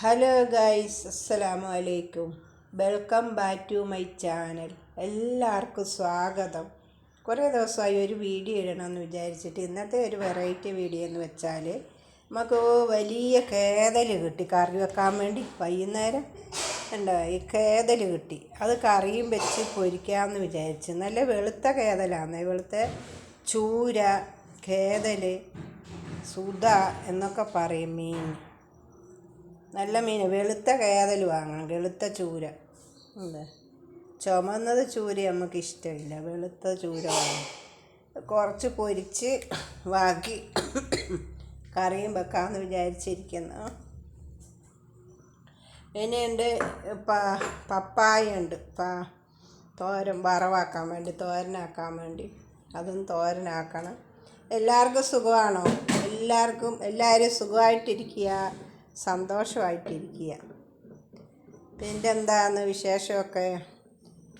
Hello guys അസ്സലാമു അലൈക്കും welcome back to my channel എല്ലാവർക്കും സ്വാഗതം. കുറേ ദിവസമായി ഒരു വീഡിയോ ഇടണമെന്ന് വിചാരിച്ചിട്ട് ഇന്നത്തെ ഒരു വെറൈറ്റി വീഡിയോ എന്ന് വെച്ചാൽ നമുക്ക് വലിയ കേതൽ കിട്ടി. കറി വെക്കാൻ വേണ്ടി വൈകുന്നേരം ഉണ്ടോ ഈ കേതൽ കിട്ടി. അത് കറിയും വെച്ച് പൊരിക്കാമെന്ന് വിചാരിച്ചു നല്ല വെളുത്ത കേതലാണ് വെളുത്ത ചൂര കേതൽ സുധ എന്നൊക്കെ പറയും മീൻ. നല്ല മീൻ വെളുത്ത കേതൽ വാങ്ങണം വെളുത്ത ചൂര. എന്താ ചുമന്നത് ചൂര നമുക്ക് ഇഷ്ടമില്ല. വെളുത്ത ചൂര വാങ്ങണം. കുറച്ച് പൊരിച്ച് ബാക്കി കറിയും വെക്കാമെന്ന് വിചാരിച്ചിരിക്കുന്നു. പിന്നെ ഉണ്ട് പ പപ്പായ ഉണ്ട്. പാ തോരൻ വറവാക്കാൻ വേണ്ടി തോരനാക്കാൻ വേണ്ടി. അതും തോരനാക്കണം. എല്ലാവർക്കും സുഖമാണോ? എല്ലാവർക്കും എല്ലാവരും സുഖമായിട്ടിരിക്കുക. സന്തോഷമായിട്ടിരിക്കുക. പിന്നെ എന്താന്ന് വിശേഷമൊക്കെ?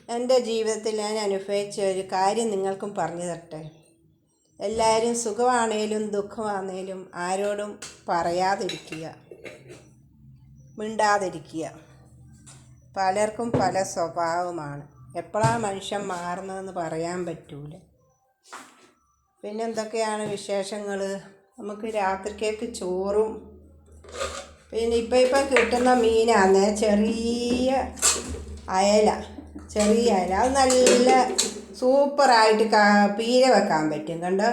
എന്റെ ജീവിതത്തിൽ ഞാൻ അനുഭവിച്ച ഒരു കാര്യം നിങ്ങൾക്കും പറഞ്ഞു തരട്ടെ. എല്ലാവരും സുഖമാണേലും ദുഃഖമാണേലും ആരോടും പറയാതിരിക്കുക. മിണ്ടാതിരിക്കുക. പലർക്കും പല സ്വഭാവമാണ്. എപ്പോഴാണ് മനുഷ്യൻ മാറുന്നതെന്ന് പറയാൻ പറ്റൂല. പിന്നെന്തൊക്കെയാണ് വിശേഷങ്ങൾ നമുക്ക് രാത്രിക്കേക്ക് ചോറും പിന്നെ ഇപ്പം ഇപ്പം കിട്ടുന്ന മീനാണ് ചെറിയ അയല ചെറിയ അയല. അത് നല്ല സൂപ്പറായിട്ട് കാ പീര വെക്കാൻ പറ്റും കണ്ടോ?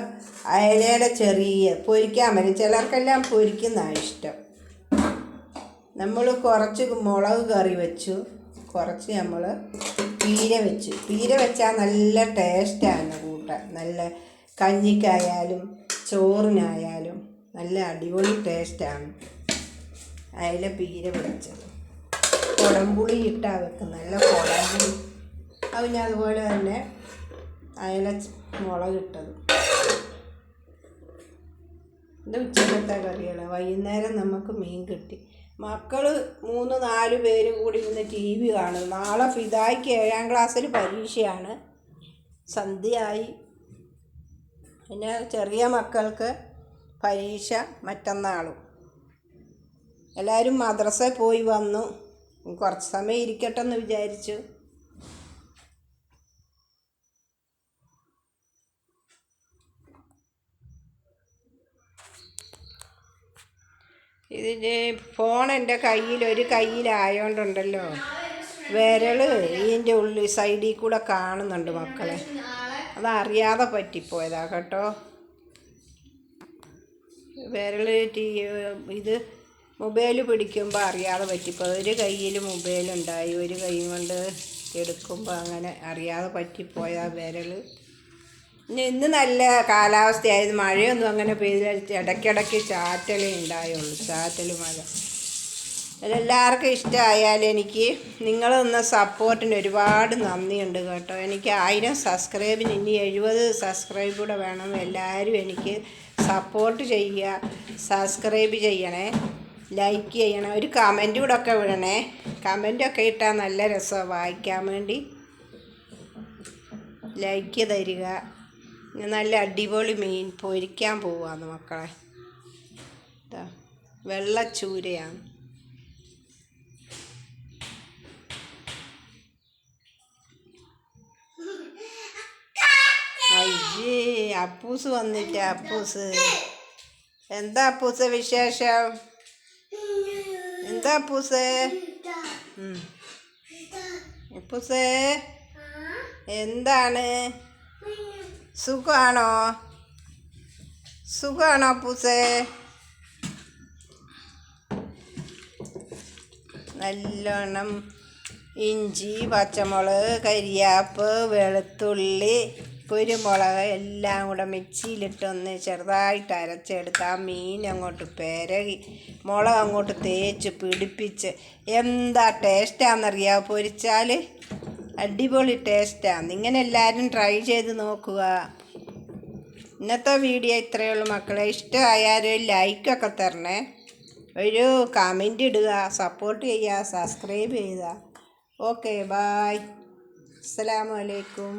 അയലയുടെ ചെറിയ പൊരിക്കാൻ പറ്റും. ചിലർക്കെല്ലാം പൊരിക്കുന്നതാണ് ഇഷ്ടം. നമ്മൾ കുറച്ച് മുളക് കറി വെച്ചു. കുറച്ച് നമ്മൾ പീര വെച്ചു. പീര വെച്ചാൽ നല്ല ടേസ്റ്റാണ് കൂട്ട നല്ല കഞ്ഞിക്കായാലും ചോറിനായാലും നല്ല അടിപൊളി ടേസ്റ്റാണ്. അയില പീര വെച്ചത് കുടംപുളി ഇട്ടാ വെക്കും. നല്ല കുടംപുളി. അത് പിന്നെ അതുപോലെ തന്നെ അയല മുളകിട്ടത് ഇത് ഉച്ചക്കത്തെ കറികൾ വൈകുന്നേരം നമുക്ക് മീൻ കിട്ടി. മക്കൾ മൂന്ന് നാല് പേരും കൂടി ഇന്ന് ടി വി കാണും. നാളെ ഫിദായ്ക്ക് ഏഴാം ക്ലാസ്സിൽ പരീക്ഷയാണ്. സന്ധ്യയായി. പിന്നെ ചെറിയ മക്കൾക്ക് പരീക്ഷ മറ്റന്നാളും. എല്ലാവരും മദ്രസയിൽ പോയി വന്നു. കുറച്ച് സമയം ഇരിക്കട്ടെ എന്ന് വിചാരിച്ചു. ഇതിന്റെ ഫോൺ എന്റെ കയ്യിൽ ഒരു കയ്യിലായോണ്ടുണ്ടല്ലോ. വിരൽ ഇതിന്റെ ഉള്ളിൽ സൈഡിൽ കൂടെ കാണുന്നുണ്ട് മക്കളെ. അതറിയാതെ പറ്റിപ്പോയതാ കേട്ടോ. വിരൽ ഇത് മൊബൈൽ പിടിക്കുമ്പോൾ അറിയാതെ പറ്റിപ്പോൾ ഒരു കയ്യിൽ മൊബൈലുണ്ടായി ഒരു കൈ കൊണ്ട് എടുക്കുമ്പോൾ അങ്ങനെ അറിയാതെ പറ്റിപ്പോയ വിരൽ ഇനി ഇന്ന് നല്ല കാലാവസ്ഥയായിരുന്നു മഴയൊന്നും അങ്ങനെ പെയ്ത ഇടയ്ക്കിടയ്ക്ക് ചാറ്റലേ ഉണ്ടായുള്ളൂ ചാറ്റൽ മഴ. എല്ലാവർക്കും ഇഷ്ടമായാൽ എനിക്ക് നിങ്ങളൊന്ന് സപ്പോർട്ടിന് ഒരുപാട് നന്ദിയുണ്ട് കേട്ടോ. എനിക്ക് ആയിരം സബ്സ്ക്രൈബിന് ഇനി എഴുപത് സബ്സ്ക്രൈബ് കൂടെ വേണം. എല്ലാവരും എനിക്ക് സപ്പോർട്ട് ചെയ്യുക സബ്സ്ക്രൈബ് ചെയ്യണേ. ലൈക്ക് ചെയ്യണം. ഒരു കമന്റ് കൂടെ ഒക്കെ വിടണേ. കമന്റൊക്കെ ഇട്ടാൽ നല്ല രസമാണ് വായിക്കാൻ വേണ്ടി. ലൈക്ക് തരിക. നല്ല അടിപൊളി മീൻ പൊരിക്കാൻ പോവാന്ന് മക്കളെ. വെള്ളച്ചൂരയാണ് അയ്യേ അപ്പൂസ് വന്നിട്ട് അപ്പൂസ്. എന്താ അപ്പൂസ വിശേഷം? എന്താ അപ്പൂസേ അപ്പൂസേ എന്താണ്? സുഖമാണോ സുഖമാണോ അപ്പൂസേ നല്ലോണം ഇഞ്ചി പച്ചമുളക് കരിയാപ്പ് വെളുത്തുള്ളി കുരുമുളക് എല്ലാം കൂടെ മിക്സിയിലിട്ടൊന്ന് ചെറുതായിട്ട് അരച്ചെടുത്ത് ആ മീൻ അങ്ങോട്ട് പെരകി മുളക് അങ്ങോട്ട് തേച്ച് പിടിപ്പിച്ച്. എന്താ ടേസ്റ്റാണെന്നറിയാമോ പൊരിച്ചാൽ അടിപൊളി ടേസ്റ്റാണ് ഇങ്ങനെ എല്ലാവരും ട്രൈ ചെയ്ത് നോക്കുക. ഇന്നത്തെ വീഡിയോ ഇത്രയേ ഉള്ളൂ. മക്കളെ ഇഷ്ടമായാലും ലൈക്കൊക്കെ തരണേ. ഒരു കമന്റ് ഇടുക സപ്പോർട്ട് ചെയ്യുക സബ്സ്ക്രൈബ് ചെയ്യുക. ഓക്കെ ബായ് അസ്സലാമലൈക്കും